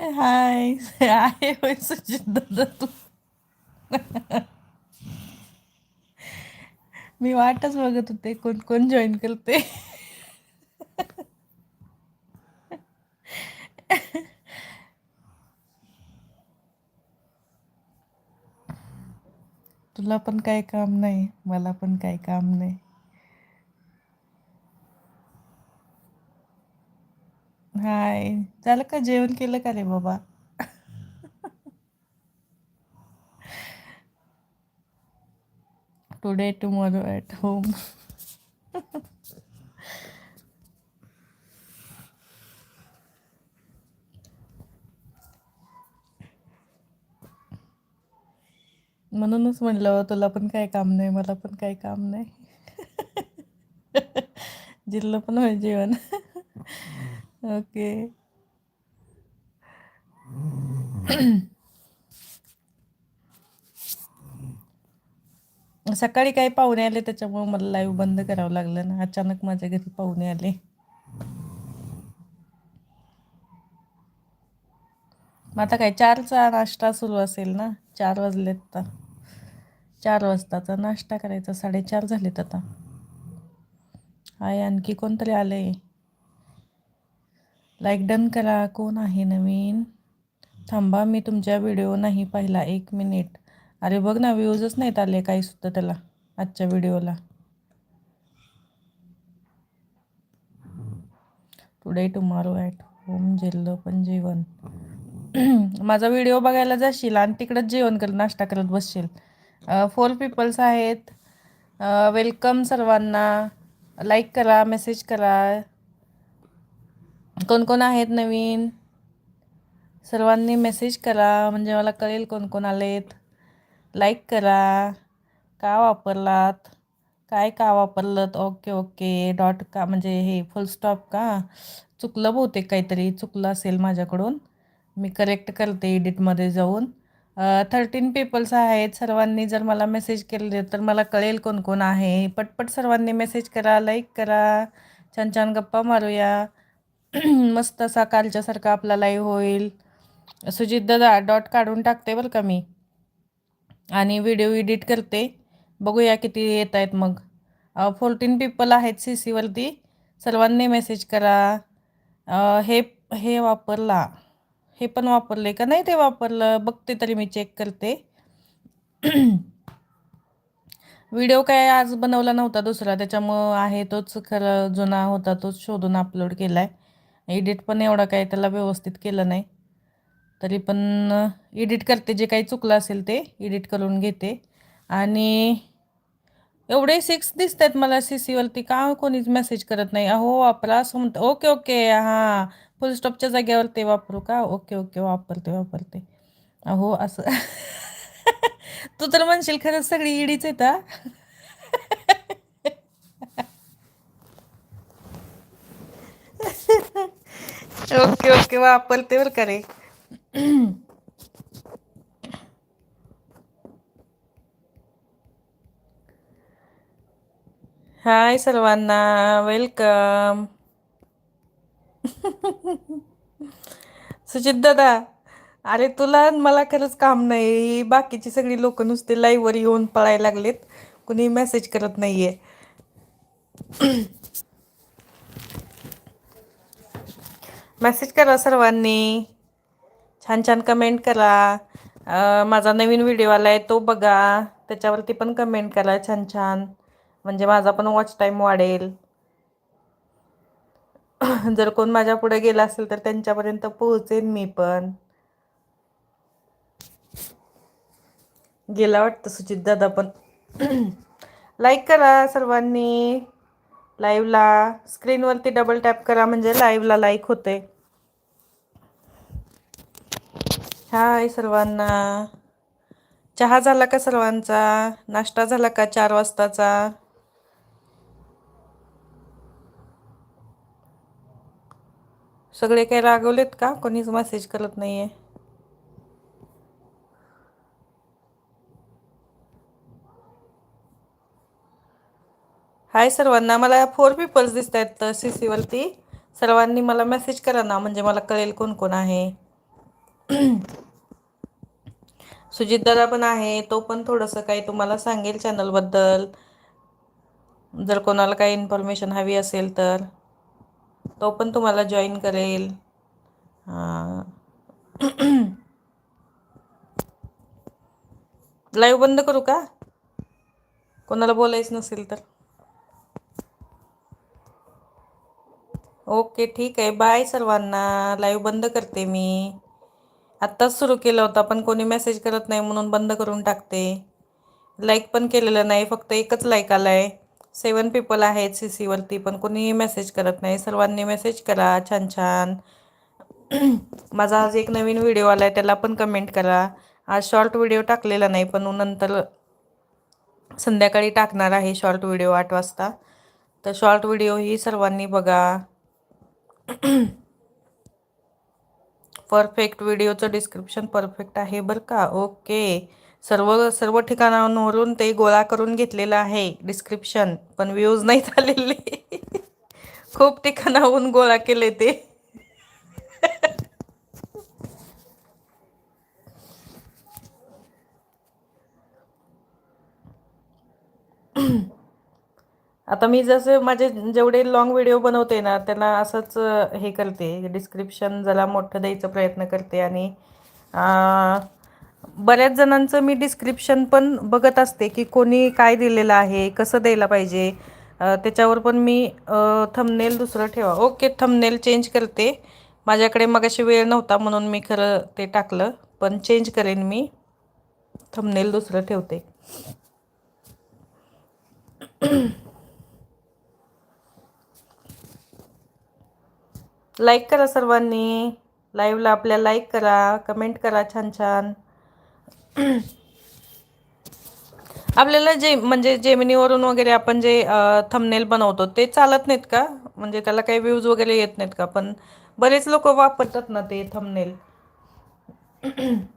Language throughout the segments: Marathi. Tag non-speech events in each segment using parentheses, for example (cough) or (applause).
हाय आहे होय दादा तू मी वाटच बघत होते कोण कोण जॉईन करते तुला पण काही काम नाही मला पण काही काम नाही हाय. झालं का जेवण केलं का रे बाबा? टुडे टुमॉरो ॲट होम म्हणूनच म्हटलं तुला पण काय काम नाही मला पण काही काम नाही. जिल्हा पण होय जेवण. ओके. (clears throat) सकाळी काही पाहुणे आले त्याच्यामुळे मला लाईव्ह बंद करावं लागलं ना. अचानक माझ्या घरी पाहुणे आले. मग आता काय चारचा नाश्ता सुरू असेल ना? चार वाजलेत तर चार वाजताचा नाश्ता करायचा साडेचार झालेत आता. आहे आणखी कोणतरी आलंय? लाईक डन करा कोण आहे नवीन? थांबा मी तुमच्या व्हिडिओ नाही पाहिला एक मिनिट अरे बघ ना व्ह्यूजच नाहीत आले काही सुद्धा त्याला आजच्या व्हिडिओला today tomorrow at home jello पण जेवण. (clears throat) माझा व्हिडिओ बघायला जाशील आणि तिकडंच जेवण कर नाश्ता करत बसशील. फोर पीपल्स आहेत. वेलकम सर्वांना. लाईक करा मेसेज करा. कोण कोण आहेत नवीन? सर्वांनी मेसेज करा. म्हणजे मला कळेल कोण कोण आलेत. लाईक करा. का वापरलात? काय का वापरलं ओके ओके डॉट का म्हणजे हे फुल स्टॉप का? चुकलं बहुतेक काहीतरी. चुकलं असेल माझ्याकडून. मी करेक्ट करते एडिटमध्ये जाऊन. थर्टीन पीपल्स आहेत. सर्वांनी जर मला मेसेज केले तर मला कळेल कोण कोण आहे. पटपट सर्वांनी मेसेज करा लाईक करा. छान छान गप्पा मारूया. (clears throat) मस्त असा कालच्यासारखा आपला लाईव्ह होईल. सुजित दादा डॉट काढून टाकते बरं का मी. आणि व्हिडिओ एडिट करते. बघूया किती येत आहेत मग. फोर्टीन पीपल आहेत सी सीवरती सर्वांनी मेसेज करा. हे हे वापरला. हे पण वापरले का? नाही ते वापरलं. बघते तरी मी चेक करते. (clears throat) व्हिडिओ काय आज बनवला नव्हता दुसरा. त्याच्यामुळं आहे तोच खरं जुना होता. तोच शोधून अपलोड केला आहे एडिट पण एवढा काय त्याला व्यवस्थित केलं नाही. तरी पण एडिट करते जे काही चुकलं असेल ते एडिट करून घेते. आणि एवढे सिक्स दिसत आहेत मला सी सीवरती का हो कोणीच मेसेज करत नाही? अहो वापरा असं म्हणतं ओके ओके हां फुल स्टॉपच्या जागेवर ते वापरू का? ओके ओके वापरते वापरते. अहो असं. (laughs) तू तर म्हणशील खरंच सगळी इडीच आहेत हा ओके ओके. वापरते बरं का रे. हाय सर्वांना वेलकम. सुजित दादा अरे तुला मला खरंच काम नाही. बाकीची सगळी लोक नुसते लाईव्हवर येऊन पळायला लागलेत. कुणी मेसेज करत नाहीये. मेसेज करा सर्वांनी. छान छान कमेंट करा. माझा नवीन व्हिडिओ आला आहे तो बघा. त्याच्यावरती पण कमेंट करा छान छान. म्हणजे माझा पण वॉच टाईम वाढेल. (coughs) जर कोण माझ्या पुढे गेला असेल तर त्यांच्यापर्यंत पोहोचेन मी पण. गेला वाटतं सुचित दादा पण. (coughs) लाईक करा सर्वांनी. लाईव्हला स्क्रीनवरती डबल टॅप करा म्हणजे लाईव्हला लाईक होते. हाय सर्वांना. चहा झाला का सर्वांचा? नाश्ता झाला का चार वाजताचा? सगळे काही रागवलेत का? कोणीच मेसेज करत नाही आहे हाय सर्वांना मला फोर पीपल्स दिसत आहेत सी सीवरती सर्वांनी मला मेसेज करा ना म्हणजे मला कळेल कोण कोण आहे. (clears throat) सुजित दादा पण आहे तो पण थोडंसं काही तुम्हाला सांगेल चॅनलबद्दल जर कोणाला काही इन्फॉर्मेशन हवी असेल तर तो पण तुम्हाला जॉईन करेल. लाईव्ह (clears throat) बंद करू का? कोणाला बोलायचं नसेल तर. ओके ठीक आहे. बाय सर्वांना. लाईव्ह बंद करते मी. आत्ताच सुरू केलं होतं. पण कोणी मेसेज करत नाही म्हणून बंद करून टाकते. लाईक पण केलेलं नाही. फक्त एकच लाईक आला आहे सेवन पीपल आहेत सी सीवरती पण कोणी मेसेज करत नाही. सर्वांनी मेसेज करा. छान छान. (clears throat) माझा आज एक नवीन व्हिडिओ आला आहे त्याला पण कमेंट करा. आज शॉर्ट व्हिडिओ टाकलेला नाही पण नंतर संध्याकाळी टाकणार आहे शॉर्ट व्हिडिओ आठ वाजता. तर शॉर्ट व्हिडिओ ही सर्वांनी बघा. परफेक्ट व्हिडिओचं डिस्क्रिप्शन परफेक्ट आहे बरं का? ओके सर्व सर्व ठिकाणांवरून ते गोळा करून घेतलेलं आहे डिस्क्रिप्शन पण व्ह्यूज नाही झालेले खूप ठिकाणाहून गोळा केले ते. आता मी जसं माझे जेवढे लॉंग व्हिडिओ बनवते ना त्याला असंच हे करते. डिस्क्रिप्शन जरा मोठं द्यायचा प्रयत्न करते आणि बऱ्याच जणांचं मी डिस्क्रिप्शन पण बघत असते की कोणी काय दिलेलं आहे कसं द्यायला पाहिजे. त्याच्यावर पण मी थमनेल दुसरं ठेवा. ओके थमनेल चेंज करते. माझ्याकडे मगाशी वेळ नव्हता म्हणून मी खरं ते टाकलं पण चेंज करेन मी. थमनेल दुसरं ठेवते. लाईक करा सर्वांनी. लाईव्हला आपल्या लाईक करा कमेंट करा छान छान. (clears throat) आपल्याला जे म्हणजे जेमिनीवरून वगैरे आपण जे थंबनेल बनवतो ते चालत नाहीत का? म्हणजे त्याला काही व्ह्यूज वगैरे येत नाहीत का? पण बरेच लोक वापरतात ना ते थंबनेल (clears throat)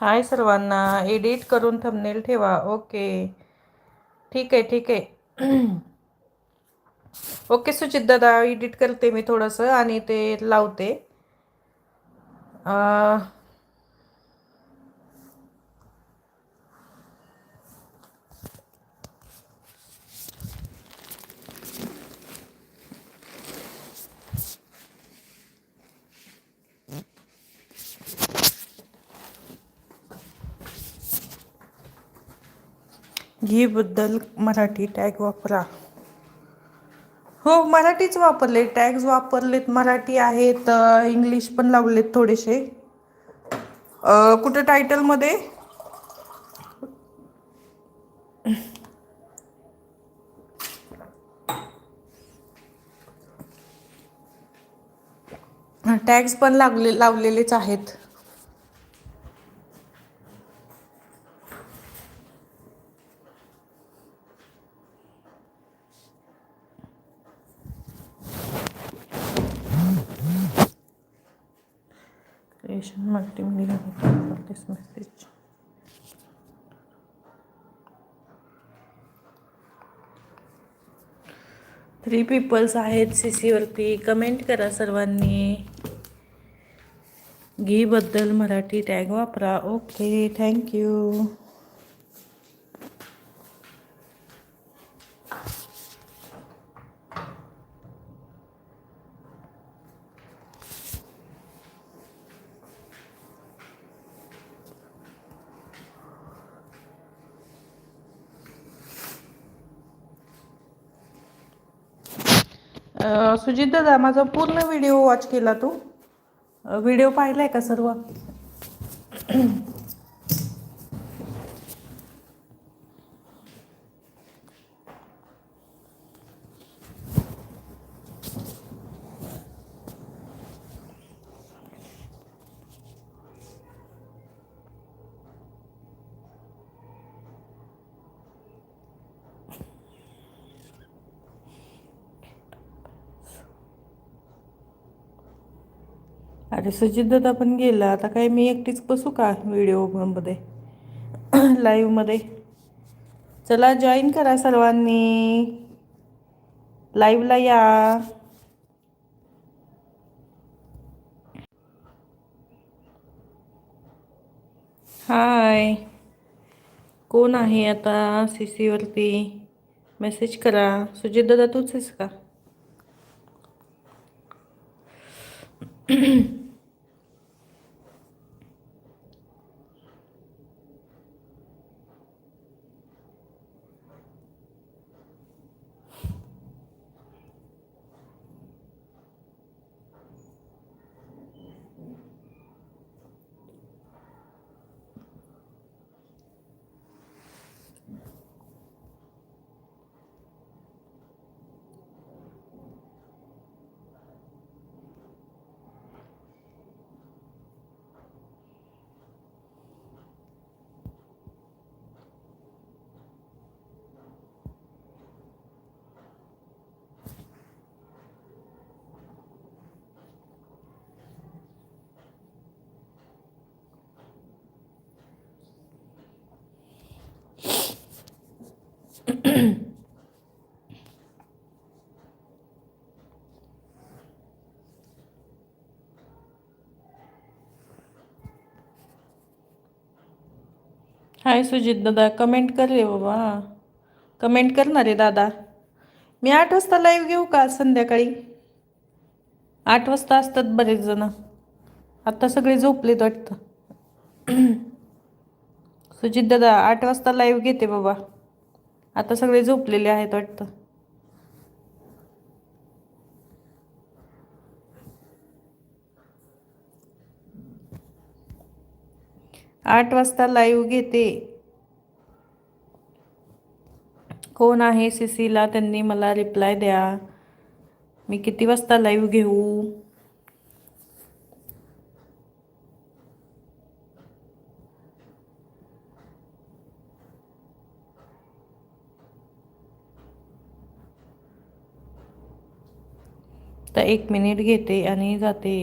हाय सर्वांना एडिट करून थंबनेल ठेवा. ओके. ठीक आहे ठीक आहे. (clears throat) ओके सुचित दादा एडिट करते मी थोडंसं आणि ते लावते. घीबद्दल मराठी टॅग वापरा. हो मराठीच वापरले. टॅग्स वापरलेत. मराठी आहेत इंग्लिश पण लावलेत थोडेसे. कुठं टायटलमध्ये टॅग्स पण लागले लावलेलेच आहेत. Creation multimedia for this message. Three peoples आहेत सी सीवरती कमेंट करा सर्वांनी. घीबद्दल मराठी टॅग वापरा. ओके थँक्यू सुजित दादा माझा पूर्ण व्हिडिओ वॉच केला तू. व्हिडिओ पाहिला आहे का सर्व? अरे सुजित दादा पण गेला. आता काय मी एकटीच बसू का व्हिडिओमध्ये लाईव्हमध्ये (clears throat) चला जॉईन करा सर्वांनी. लाईव्हला या. हाय कोण आहे आता सी सीवरती मेसेज करा. सुजित दादा तूच आहेस का? (clears throat) (clears throat) (clears throat) हाय सुजित दादा कमेंट कर रे बाबा कमेंट करणार रे दादा. मी आठ वाजता लाईव्ह घेऊ का संध्याकाळी? आठ वाजता असतात बरेच जण. आत्ता सगळे झोपलेत वाटतं. (clears throat) सुजित दादा आठ वाजता लाईव्ह घेते बाबा. आता सगळे झोपलेले आहेत वाटतं. आठ वाजता लाईव्ह घेते. कोण आहे? सिसीला त्यांनी मला रिप्लाय द्या. मी किती वाजता लाईव्ह घेऊ? तर एक मिनिट घेते आणि जाते.